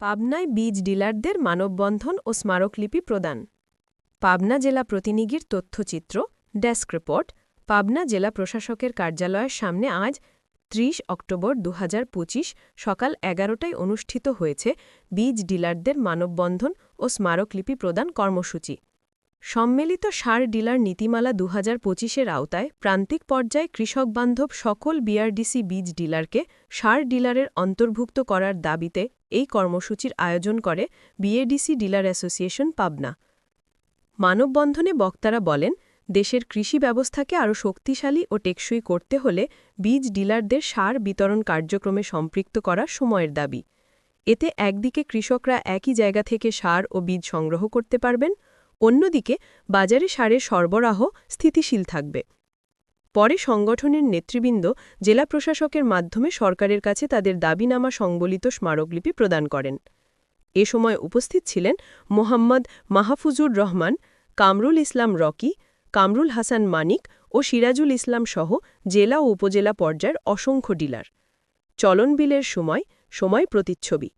পাবনায় বীজ ডিলারদের মানববন্ধন ও স্মারকলিপি প্রদান। পাবনা জেলা প্রতিনিধির তথ্যচিত্র, ডেস্ক রিপোর্ট, পাবনা জেলা প্রশাসকের কার্যালয়ের সামনে আজ ৩০ অক্টোবর দু হাজার পঁচিশ সকাল এগারোটায় অনুষ্ঠিত হয়েছে বীজ ডিলারদের মানববন্ধন ও স্মারকলিপি প্রদান কর্মসূচি। সম্মিলিত সার ডিলার নীতিমালা দু হাজার পঁচিশের আওতায় প্রান্তিক পর্যায়ে কৃষকবান্ধব সকল বিআরডিসি বীজ ডিলারকে সার ডিলারের অন্তর্ভুক্ত করার দাবিতে এই কর্মসূচির আয়োজন করে বিএডিসি ডিলার অ্যাসোসিয়েশন পাবনা। মানববন্ধনে বক্তারা বলেন, দেশের কৃষি ব্যবস্থাকে আরও শক্তিশালী ও টেকসই করতে হলে বীজ ডিলারদের সার বিতরণ কার্যক্রমে সম্পৃক্ত করা সময়ের দাবি। এতে একদিকে কৃষকরা একই জায়গা থেকে সার ও বীজ সংগ্রহ করতে পারবেন অন্যদিকে, বাজারে সারের সরবরাহ স্থিতিশীল থাকবে। পরে সংগঠনের নেতৃবৃন্দ, জেলা প্রশাসকের মাধ্যমে সরকারের কাছে তাদের দাবিনামা সংবলিত স্মারকলিপি প্রদান করেন। এ সময় উপস্থিত ছিলেন মোহাম্মদ মাহফুজুর রহমান, কামরুল ইসলাম রকি, কামরুল হাসান মানিক ও সিরাজুল ইসলাম সহ জেলা ও উপজেলা পর্যায়ের অসংখ্য ডিলার। চলন বিলের সময় সময় প্রতিচ্ছবি।